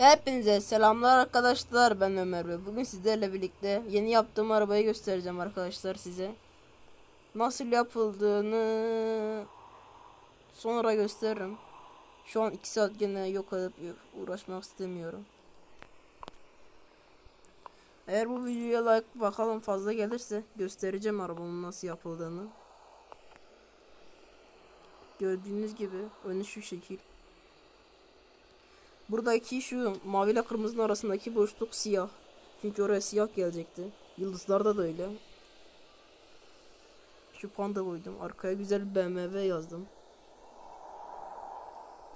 Hepinize selamlar arkadaşlar ben Ömer ve bugün sizlerle birlikte yeni yaptığım arabayı göstereceğim arkadaşlar size. Nasıl yapıldığını sonra gösteririm. Şu an 2 saat gene yok edip uğraşmak istemiyorum. Eğer bu videoya like bakalım fazla gelirse göstereceğim arabamın nasıl yapıldığını. Gördüğünüz gibi önü şu şekil. Buradaki şu mavi ile kırmızının arasındaki boşluk siyah. Çünkü oraya siyah gelecekti. Yıldızlarda da öyle. Şu panda koydum. Arkaya güzel BMW yazdım.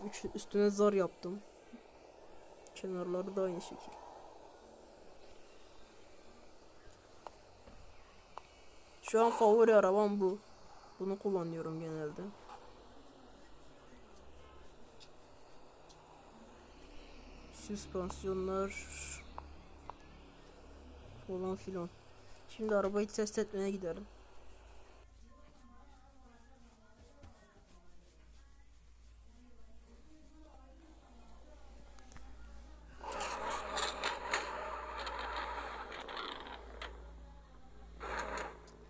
Üç, üstüne zar yaptım. Kenarları da aynı şekil. Şu an favori arabam bu. Bunu kullanıyorum genelde. Süspansiyonlar falan filan. Şimdi arabayı test etmeye gidelim.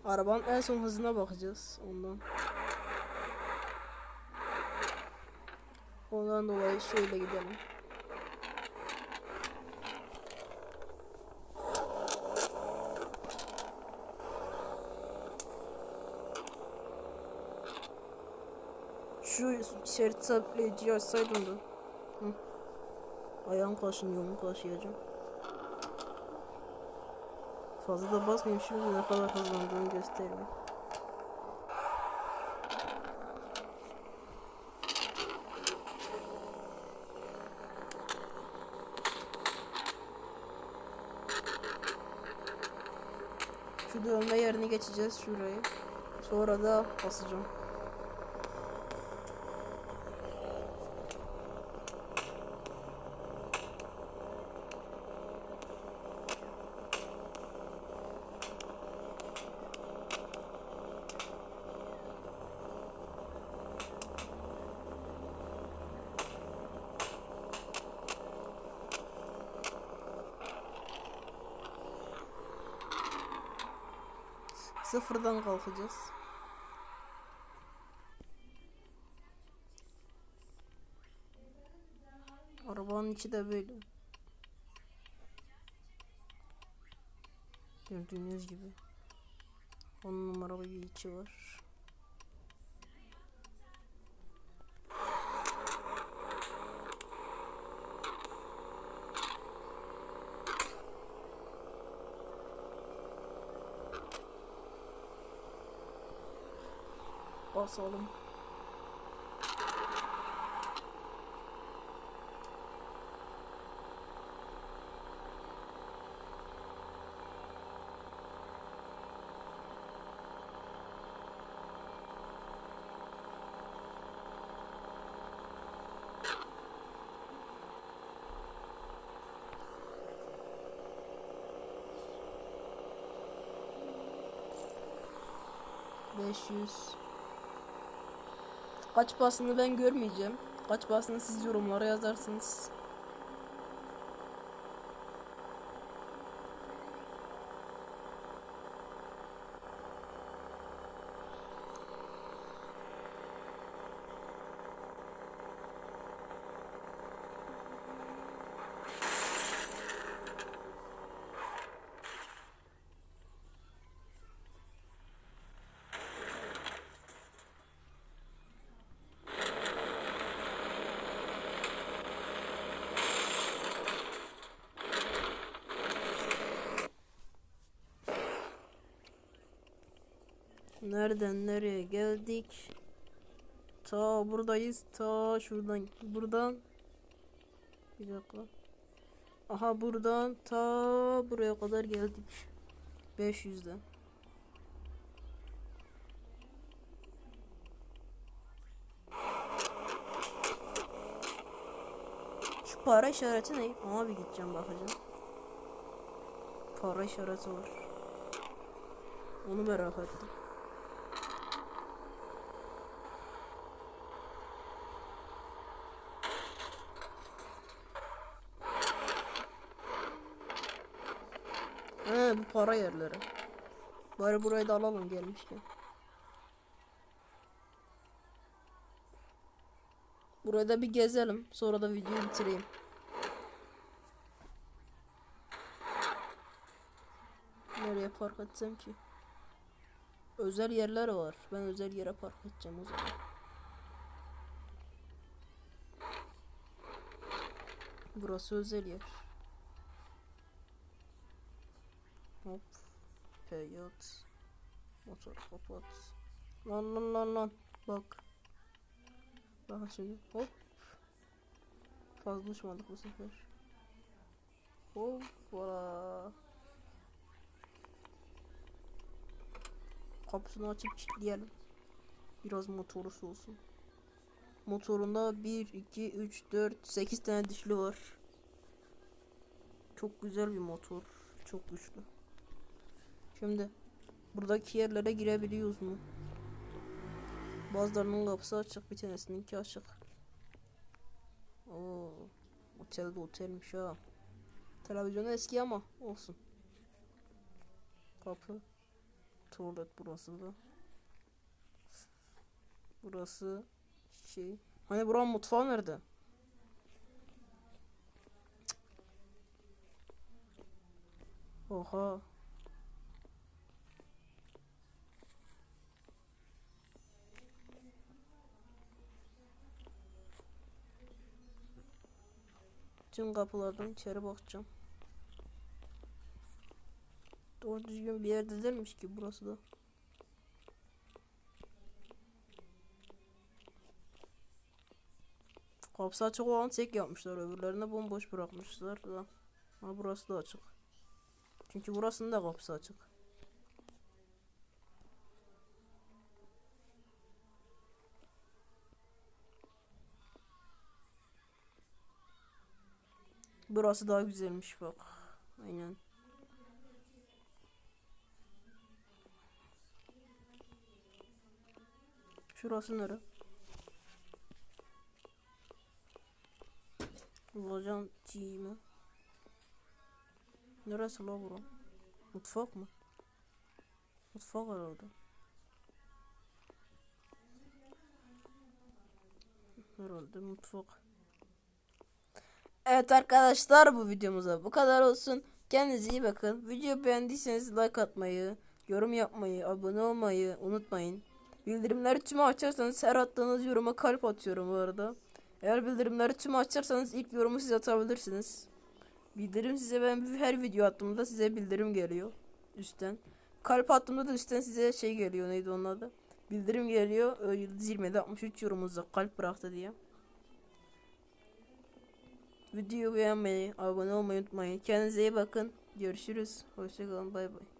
Arabanın en son hızına bakacağız ondan. Ondan dolayı şöyle gidelim. Şu şerit sabitleyiciyi açsaydım da. Hı. Ayağım kaşınıyor mu kaşıyacağım. Fazla da basmayayım şimdi ne kadar hızlandığını göstereyim. Şu dövme yerini geçeceğiz şurayı. Sonra da basacağım. Sıfırdan kalkacağız. Arabanın içi de böyle. Gördüğünüz gibi. 10 numara bir içi var. Basalım. Beş yüz. Kaç basını ben görmeyeceğim. Kaç basını siz yorumlara yazarsınız. Nereden nereye geldik? Ta buradayız. Ta şuradan buradan. Bir dakika. Aha buradan ta buraya kadar geldik. 500'den. Şu para işareti ne? Ona bir gideceğim bakacağım. Para işareti var. Onu merak ettim. Bu para yerleri. Bari burayı da alalım gelmişken. Burayı da bir gezelim. Sonra da videoyu bitireyim. Nereye park etsem ki? Özel yerler var. Ben özel yere park edeceğim o zaman. Burası özel yer. Hop. Peyat. Motor kapat. Lan lan lan lan. Bak. Bakın şimdi. Hop. Fazla uçmadık bu sefer. Hop. Valla. Kapısını açıp kilitleyelim. Biraz motoru soğusun. Motorunda 1, 2, 3, 4, 8 tane dişli var. Çok güzel bir motor. Çok güçlü. Şimdi buradaki yerlere girebiliyoruz mu? Bazılarının kapısı açık, bir tanesininki açık. Oo, otel de otelmiş ha. Televizyonu eski ama olsun. Kapı. Tuvalet burası da. Burası şey. Hani buranın mutfağı nerede? Oha. Tüm kapılardan içeri bakacağım. Doğru düzgün bir yerde değilmiş ki burası da. Kapısı açık olan tek yapmışlar. Öbürlerini bomboş bırakmışlar da. Ama burası da açık. Çünkü burasının da kapısı açık. Burası daha güzelmiş bak. Aynen. Şurası nere? Lojan mi? Neresi la bura? Mutfak mı? Mutfak herhalde. Herhalde mutfak. Evet arkadaşlar bu videomuza bu kadar olsun. Kendinize iyi bakın. Video beğendiyseniz like atmayı, yorum yapmayı, abone olmayı unutmayın. Bildirimleri tüm açarsanız her attığınız yoruma kalp atıyorum bu arada. Eğer bildirimleri tüm açarsanız ilk yorumu siz atabilirsiniz. Bildirim size ben her video attığımda size bildirim geliyor üstten. Kalp attığımda da üstten size şey geliyor neydi onun adı. Bildirim geliyor. Ö, Yıldız 20'de 63 yorumunuzda kalp bıraktı diye. Videoyu beğenmeyi, abone olmayı unutmayın. Kendinize iyi bakın. Görüşürüz. Hoşçakalın. Bay bay.